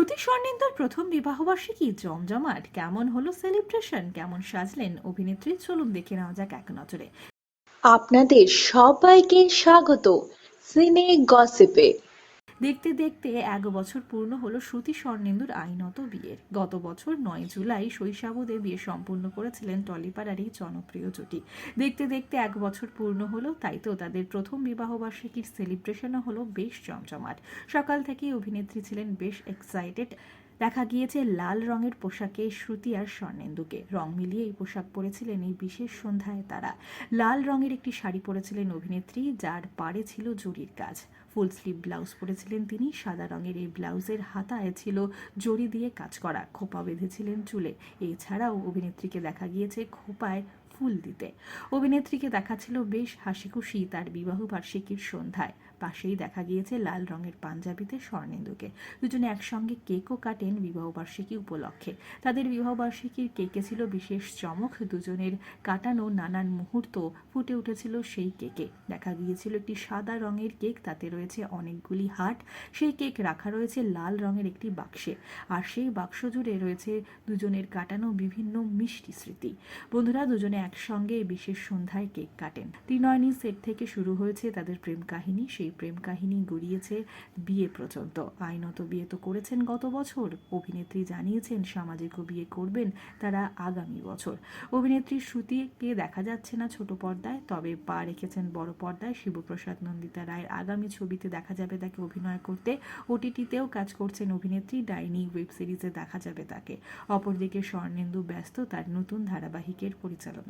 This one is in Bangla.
শ্রুতি স্বর্ণেন্দুর প্রথম বিবাহবার্ষিকী জমজমাট কেমন হলো সেলিব্রেশন কেমন সাজলেন অভিনেত্রী? চলুন দেখে নেওয়া যাক এক নজরে। আপনাদের সবাইকে স্বাগত। সিনে গসিপে। দেখতে দেখতে এক বছর পূর্ণ হলো শ্রুতি স্বর্ণেন্দুর আইনত বিয়ের। গত বছর নয় জুলাই শৈশাবদে বিয়ে সম্পূর্ণ করেছিলেন টলিপাড়ার এই জনপ্রিয় জুটি। দেখতে দেখতে এক বছর পূর্ণ হলো, তাই তো তাদের প্রথম বিবাহবার্ষিকীর সেলিব্রেশনও হলো বেশ জমজমাট। সকাল থেকেই অভিনেত্রী ছিলেন বেশ এক্সাইটেড দেখা গিয়েছে লাল রঙের পোশাকে শ্রুতি আর স্বর্ণেন্দুকে। রং মিলিয়ে এই পোশাক পরেছিলেন এই বিশেষ সন্ধ্যায় তারা। লাল রঙের একটি শাড়ি পরেছিলেন অভিনেত্রী, যার পারে ছিল জরির কাজ। ফুল স্লিভ ব্লাউজ পরেছিলেন তিনি, সাদা রঙের এই ব্লাউজের হাতায় ছিল জড়ি দিয়ে কাজ করা, খোপা বেঁধেছিলেন চুলে। এছাড়াও অভিনেত্রীকে দেখা গিয়েছে খোপায় ফুল দিতে। অভিনেত্রীকে দেখাচ্ছিল বেশ হাসি খুশি তার বিবাহ বার্ষিকীর সন্ধ্যায়। পাশেই দেখা গিয়েছে লাল রঙের পাঞ্জাবিতে স্বর্ণেন্দুকে। দুজনে একসঙ্গে কেকও কাটেন বিবাহবার্ষিকী উপলক্ষে। তাদের বিবাহবার্ষিকীর কেকে ছিল বিশেষ চমক। দুজনের কাটানো নানান মুহূর্ত ফুটে উঠেছিল সেই কেকে। দেখা গিয়েছিল একটি সাদা রঙের কেক, তাতে রয়েছে অনেকগুলি হাট। সেই কেক রাখা রয়েছে লাল রঙের একটি বাক্সে। আর সেই বাক্স জুড়ে রয়েছে দুজনের কাটানো বিভিন্ন মিষ্টি স্মৃতি। বন্ধুরা, দুজনে একসঙ্গে বিশেষ সন্ধ্যায় কেক কাটেন। ত্রিনয়নী সেট থেকে শুরু হয়েছে তাদের প্রেম কাহিনী। সেই প্রেম কাহিনী গড়িয়েছে বিয়ে পর্যন্ত আইনত বিয়ে তো করেছেন গত বছর। অভিনেত্রী জানিয়েছেন সামাজিকও বিয়ে করবেন তারা আগামী বছর। অভিনেত্রী শ্রুতিকে দেখা যাচ্ছে না ছোট পর্দায়, তবে পা রেখেছেন বড় পর্দায় শিবপ্রসাদ নন্দিতা রায়ের আগামী ছবিতে দেখা যাবে তাকে অভিনয় করতে। ওটিটিতেও কাজ করছেন অভিনেত্রী। ডাইনি ওয়েব সিরিজে দেখা যাবে তাকে। অপরদিকে স্বর্ণেন্দু ব্যস্ত তার নতুন ধারাবাহিকের পরিচালনা।